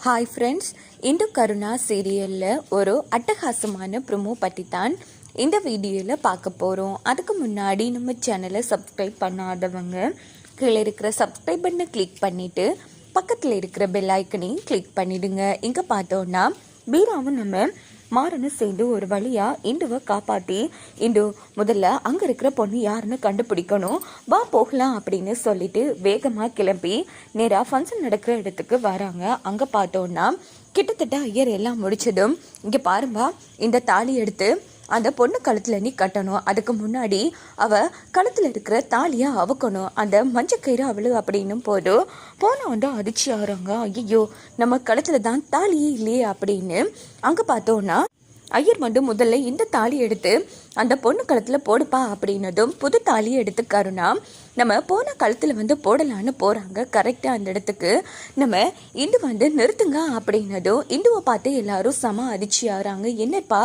Hi friends Hindu Karuna சீரியலில் ஒரு அட்டகாசமான ப்ரொமோ பற்றி தான் இந்த வீடியோவில் பார்க்க போகிறோம் அதுக்கு முன்னாடி நம்ம சேனலை சப்ஸ்கிரைப் பண்ணாதவங்க கீழே இருக்கிற சப்ஸ்கிரைப் பண்ணை கிளிக் பண்ணிவிட்டு பக்கத்தில் இருக்கிற பெல் ஐக்கனையும் கிளிக் பண்ணிவிடுங்க இங்கே பார்த்தோன்னா பீராவும் நம்ம மாறனும் சேர்ந்து ஒரு வழியா இந்துவை காப்பாத்தி இந்து முதல்ல அங்க இருக்கிற பொண்ணு யாருன்னு கண்டுபிடிக்கணும். வா போகலாம் அப்படின்னு சொல்லிட்டு வேகமா கிளம்பி நேரா ஃபங்க்ஷன் நடக்கிற இடத்துக்கு வராங்க. அங்க பார்த்தோன்னா கிட்டத்தட்ட ஐயர் எல்லாம் முடிச்சதும் இங்க பாரும்பா இந்த தாலி எடுத்து அந்த பொண்ணு கழுத்தில் நீ கட்டணும். அதுக்கு முன்னாடி அவ கழுத்தில் இருக்கிற தாலியை அவுக்கணும். அந்த மஞ்சக்கயிறு அவளு அப்படின்னும் போது போன வந்து அதிர்ச்சி ஆகிறாங்க ஐயோ நம்ம கழுத்தில் தான் தாலியே இல்லையே அப்படின்னு அங்கே பார்த்தோன்னா ஐயர் வந்து முதல்ல இந்த தாலி எடுத்து அந்த பொண்ணு கழுத்தில் போடுப்பா அப்படின்னதும் புது தாலியை எடுத்து கருணா நம்ம போன கழுத்தில் வந்து போடலான்னு போகிறாங்க கரெக்டாக அந்த இடத்துக்கு. நம்ம இந்து வந்து நிறுத்துங்க அப்படின்னதும் இந்துவை பார்த்து எல்லாரும் சம அதிர்ச்சி ஆகிறாங்க. என்னப்பா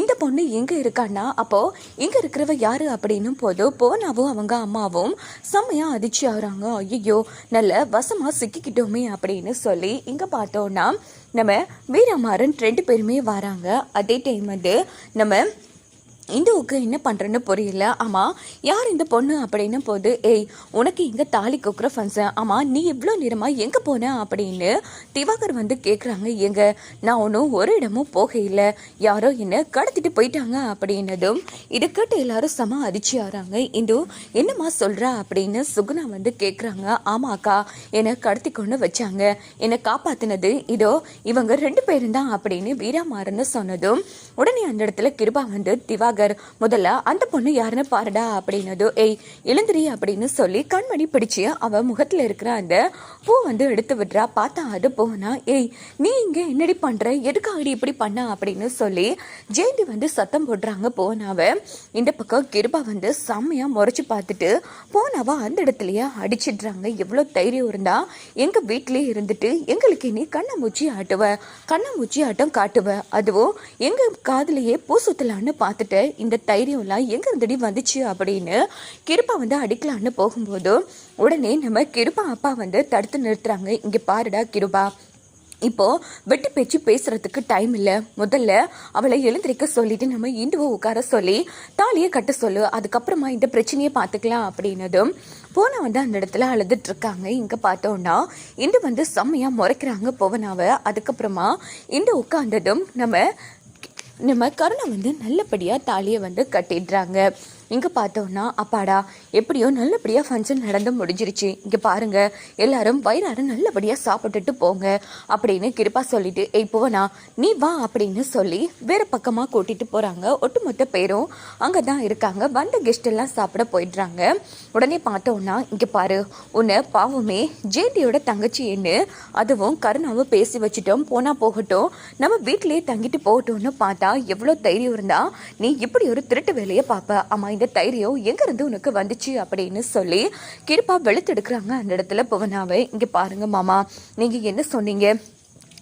இந்த பொண்ணு எங்கே இருக்கான்னா? அப்போது இங்கே இருக்கிறவ யார் அப்படின்னும் போதும் போனாவும் அவங்க அம்மாவும் செம்மையாக அதிர்ச்சி ஆகிறாங்க. ஐயோ நல்ல வசமாக சிக்கிக்கிட்டோமே அப்படின்னு சொல்லி இங்கே பார்த்தோன்னா நம்ம வீரமாறன் ரெண்டு பேருமே வராங்க. அதே டைம் வந்து நம்ம இந்துவுக்கு என்ன பண்ணுறேன்னு புரியல. ஆமாம் யார் இந்த பொண்ணு அப்படின்னு போது ஏய் உனக்கு இங்கே தாலி கொக்குற ஃபங்க்ஷன் ஆமாம் நீ இவ்வளோ நேரமாக எங்கே போன? அப்படின்னு திவாகர் வந்து கேட்குறாங்க எங்க நான் ஒன்றும் ஒரு இடமும் போகையில். யாரோ என்ன கடத்திட்டு போயிட்டாங்க. அப்படின்னதும் இதை கேட்டு எல்லாரும் செம அதிர்ச்சி ஆகிறாங்க இந்து என்னம்மா சொல்கிறா அப்படின்னு சுகுணா வந்து கேட்குறாங்க ஆமாக்கா என்னை கடத்தி கொண்டு வச்சாங்க. என்னை காப்பாற்றினது இதோ இவங்க ரெண்டு பேரும் தான். அப்படின்னு வீராமாறன்னு சொன்னதும் உடனே அந்த இடத்துல கிருபா வந்து திவாகர் முதல்ல அந்த பொண்ணு யாருன்னு பாருடா அப்படின்னதோ. ஏய் எழுந்திரி அப்படின்னு சொல்லி கண்மணி பிடிச்சு அவ முகத்துல இருக்கிற அந்த பூ வந்து எடுத்து விடுறா. பார்த்தா அது போனா ஏய் நீ இங்க என்னடி பண்ற? எதுக்காகடி இப்படி பண்ண? அப்படின்னு சொல்லி ஜெயந்தி வந்து சத்தம் போடுறாங்க போனாவ. இந்த பக்கம் கிருபா வந்து செம்மையா முறைச்சு பார்த்துட்டு போனாவ அந்த இடத்துலயே அடிச்சிடுறாங்க. எவ்வளோ தைரியம் இருந்தா எங்க வீட்லயே இருந்துட்டு எங்களுக்கு நீ கண்ணாமூச்சி ஆட்டுவ கண்ணாமூச்சி ஆட்டம் காட்டுவ. அதுவும் எங்க காதலையே பூ சுத்தலான்னு பார்த்துட்டு இந்த தைரியம்லாம் எங்கேருந்துடி வந்துச்சு அப்படின்னு கிருப்பா வந்து அடிக்கலான்னு போகும்போது உடனே நம்ம கிருப்பா அப்பா வந்து தடுத்து நிறுத்துறாங்க. இங்கே பாருடா கிருபா. இப்போ வெட்டி பேச்சு பேசுகிறதுக்கு டைம் இல்லை. முதல்ல அவளை எழுந்திருக்க சொல்லிட்டு நம்ம இண்டுவை உட்கார சொல்லி தாலியை கட்ட சொல்லு. அதுக்கப்புறமா இந்த பிரச்சனையை பார்த்துக்கலாம் அப்படின்னதும் போன வந்து அந்த இடத்துல அழுதுட்டு இருக்காங்க. பார்த்தோன்னா பார்த்தோம்னா இண்டு வந்து செம்மையா முறைக்கிறாங்க போவனாவ. அதுக்கப்புறமா இண்டு உட்காந்ததும் நம்ம நம்ம கருணை வந்து நல்லபடியாக தாலியை வந்து கட்டிடுறாங்க. இங்கே பார்த்தோன்னா அப்பாடா எப்படியோ நல்லபடியாக ஃபங்க்ஷன் நடந்து முடிஞ்சிருச்சு. இங்கே பாருங்க எல்லாரும் வயிறார நல்லபடியாக சாப்பிட்டுட்டு போங்க அப்படின்னு கிருப்பா சொல்லிட்டு ஏய் போவனா நீ வா அப்படின்னு சொல்லி வேறு பக்கமாக கூட்டிட்டு போகிறாங்க ஒட்டுமொத்த பேரும் அங்கே தான் இருக்காங்க. வந்த கெஸ்ட் எல்லாம் சாப்பிட போயிடுறாங்க. உடனே பார்த்தோன்னா இங்கே பாரு உன்னை பாவமே ஜேடியோட தங்கச்சி என்ன அதுவும் கருணாவை பேசி வச்சுட்டோம். போனால் போகட்டும் நம்ம வீட்டிலேயே தங்கிட்டு போகட்டும்னு பார்த்தா எவ்வளோ தைரியம் இருந்தால் நீ இப்படி ஒரு திருட்டு வேலையை பார்ப்ப ஆமா இந்த தைரியம் எங்க இருந்து உனக்கு வந்துச்சு அப்படின்னு சொல்லி கிருப்பா வெளுத்தெடுக்கிறாங்க அந்த இடத்துல புவனாவை. இங்க பாருங்க மாமா நீங்க என்ன சொன்னீங்க?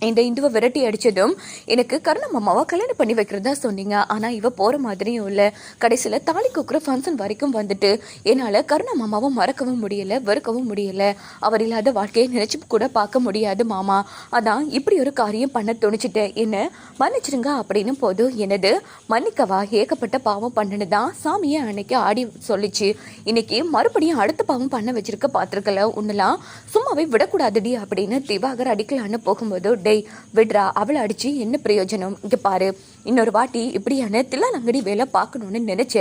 இந்த இந்துவை விரட்டி அடிச்சதும் எனக்கு கருணம் அம்மாவை கல்யாணம் பண்ணி வைக்கிறதா சொன்னீங்க. ஆனா இவ போற மாதிரியும் இல்ல. கடைசியில தாலி கொக்குற ஃபங்க்ஷன் வரைக்கும் வந்துட்டு. என்னால கருணம் மாமாவை மறக்கவும் முடியல வெறுக்கவும் முடியல. அவர் இல்லாத வாழ்க்கையை நினைச்சு கூட பார்க்க முடியாது மாமா. அதான் இப்படி ஒரு காரியம் பண்ண துணிச்சிட்டேன் என்ன? மன்னிச்சிருங்க அப்படின்னு போதும் எனது மன்னிக்கவா? ஏகப்பட்ட பாவம் பண்ணனுதான் சாமியை அன்னைக்கு ஆடி சொல்லிச்சு. இன்னைக்கு மறுபடியும் அடுத்த பாவம் பண்ண வச்சிருக்க பார்த்துருக்கல உன்னெல்லாம் சும்மாவே விடக்கூடாதுடி அப்படின்னு திவாகர் அடிக்கலான்னு போகும்போது டேய் விட்ரா அவளை அடிச்சு என்ன பிரயோஜனம்? இங்க பாரு. இன்னொரு வாட்டி இப்படியான தில்லாலங்கடி வேலை பார்க்கணும்னு நினைச்ச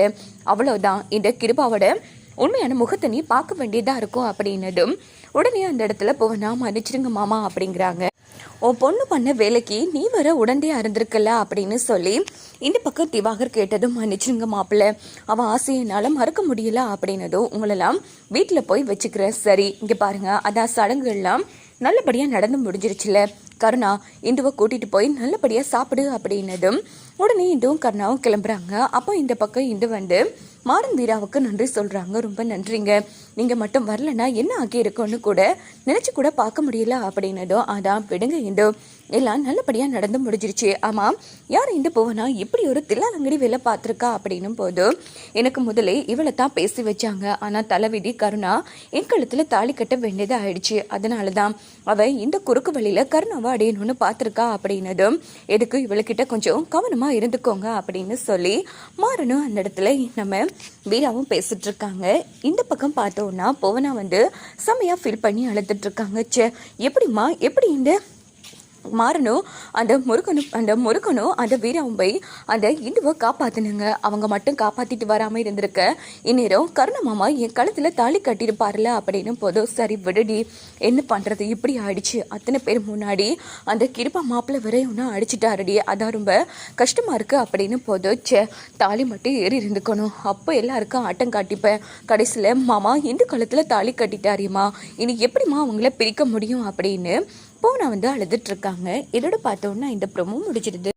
அவ்வளவுதான். இந்த கிருபாவோட உண்மையான முகத்தை நீ பார்க்க வேண்டியதா இருக்கும் அப்படின்னதும் உடனே அந்த இடத்துல போவனா மன்னிச்சிருங்க மாமா அப்படிங்கிறாங்க. உன் பொண்ணு பண்ண வேலைக்கு நீ வர உடனே இருந்திருக்கல அப்படின்னு சொல்லி இந்த பக்கம் திவாகர் கேட்டதும் மன்னிச்சிருங்க மாப்பிள்ள அவன் ஆசையினால மறக்க முடியல அப்படின்னதும் உங்களெல்லாம் வீட்டில் போய் வச்சுக்கிறேன். சரி இங்கே பாருங்க. அதான் சடங்குகள்லாம் நல்லபடியாக நடந்து முடிஞ்சிருச்சுல. கருணா இந்துவை கூட்டிட்டு போய் நல்லபடியாக சாப்பிடு அப்படின்னதும் உடனே இந்துவும் கருணாவும் கிளம்புறாங்க. அப்போ இந்த பக்கம் இந்து வந்து மாறன் வீராவுக்கு நன்றி சொல்றாங்க. ரொம்ப நன்றிங்க. நீங்கள் மட்டும் வரலன்னா என்ன ஆகியிருக்கும்னு கூட நினச்சி கூட பார்க்க முடியல அப்படின்னதும் அதான் விடுங்க இந்து. எல்லாம் நல்லபடியாக நடந்து முடிஞ்சிருச்சு. ஆமாம் யார் இந்து போவனா? இப்படி ஒரு தில்லாலங்கடி வேலை பார்த்துருக்கா அப்படின்னும் போது எனக்கு முதலே இவளை தான் பேசி வச்சாங்க. ஆனால் தலைவிதி கருணா என் கழுத்தில் தாலி கட்ட வேண்டியது ஆயிடுச்சு. அதனால தான் அவள் இந்த குறுக்கு வழியில் கருணாவை அடையணும்னு பார்த்துருக்கா அப்படின்னதும் எதுக்கு இவளுக்கிட்ட கொஞ்சம் கவனமாக இருந்துக்கோங்க அப்படின்னு சொல்லி மாறனும் அந்த இடத்துல நம்ம வீராவும் பேசிட்டு இருக்காங்க. இந்த பக்கம் பார்த்தோன்னா புவனா வந்து செம்மையாக ஃபீல் பண்ணி அழுதுட்டு இருக்காங்க ச்சே. எப்படிம்மா? எப்படி இந்த மாறணும் அந்த முருகனும் அந்த முருகனும் அந்த வீராவும் போய் அந்த இந்துவை காப்பாத்துனுங்க. அவங்க மட்டும் காப்பாத்திட்டு வராம இருந்திருக்க. இந்நேரம் கருண மாமா என் கழுத்துல தாலி கட்டியிருப்பார்ல அப்படின்னு போதும் சரி விடுடி என்ன பண்றது? இப்படி ஆயிடுச்சு. அத்தனை பேர் முன்னாடி அந்த கிருப்பா மாப்பிள்ளை விரைய ஒன்றும் அடிச்சிட்டாருடி. அதான் ரொம்ப கஷ்டமா இருக்கு. அப்படின்னு போதும் சே தாலி மட்டும் ஏறி இருந்துக்கணும். அப்போ எல்லாருக்கும் ஆட்டம் காட்டிப்பேன். கடைசியில் மாமா இந்து கழுத்துல தாலி கட்டிட்டாரியுமா இனி எப்படிம்மா அவங்கள பிரிக்க முடியும்? அப்படின்னு போனா வந்து அழுதுட்டு இருக்காங்க. இதோட பார்த்தோன்னா இந்த ப்ரோமோ முடிச்சிடுது